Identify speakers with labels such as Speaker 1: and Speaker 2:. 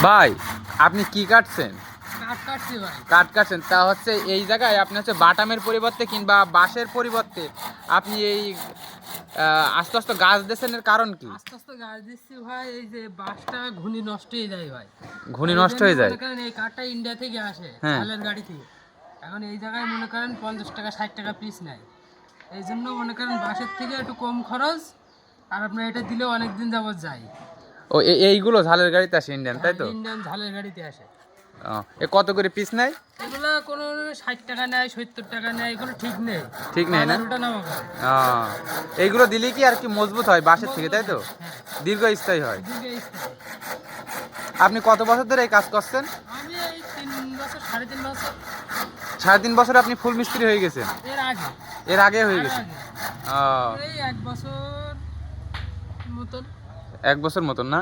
Speaker 1: ভাই আপনি কি কাটছেন?
Speaker 2: কাঠ
Speaker 1: কাটছেন। তা হচ্ছে এই জায়গায় আপনি হচ্ছে বাটামের পরিবর্তে কিংবা বাঁশের পরিবর্তে আপনি এই আস্তে আস্তে গাছ দিয়েছেন এর কারণ কি?
Speaker 2: আস্তে আস্তে গাছ দিচ্ছি ভাই এই যে বাঁশটা ঘুনি নষ্ট হয়ে যায় ভাই।
Speaker 1: ঘুনি নষ্ট হয়ে যায়।
Speaker 2: করেন এই কাঠটা ইন্ডিয়া থেকে আসে
Speaker 1: হ্যাঁ।
Speaker 2: চালের গাড়ি থেকে এখন এই জায়গায় মনে করেন পঞ্চাশ টাকা ষাট টাকা পিস নেয়। এই জন্য মনে করেন বাঁশের থেকে একটু কম খরচ আর আপনার এটা দিলেও অনেক দিন যাবত যায়।
Speaker 1: ও এইগুলো ঝালের গাড়িতে আসে ইন্ডিয়ান তাই তো?
Speaker 2: ইন্ডিয়ান ঝালের গাড়িতে আসে।
Speaker 1: এ কত করে পিস নেয়?
Speaker 2: এগুলো কোনো ষাট টাকা নেয় সত্তর টাকা নেয় এগুলো ঠিক নেই।
Speaker 1: ঠিক নেই না? এইগুলো দিলে কি আর কি মজবুত হয় বাঁশের থেকে তাই তো?
Speaker 2: হ্যাঁ
Speaker 1: দীর্ঘস্থায়ী হয়। আপনি কত বছর ধরে এই কাজ করছেন?
Speaker 2: আমি এই তিন বছর সাড়ে তিন বছর।
Speaker 1: সাড়ে তিন বছরে আপনি ফুল মিস্ত্রি হয়ে গেছেন?
Speaker 2: এর আগে।
Speaker 1: এর আগে হয়ে গেছে
Speaker 2: এক বছর মতন।
Speaker 1: এক বছর মতন না?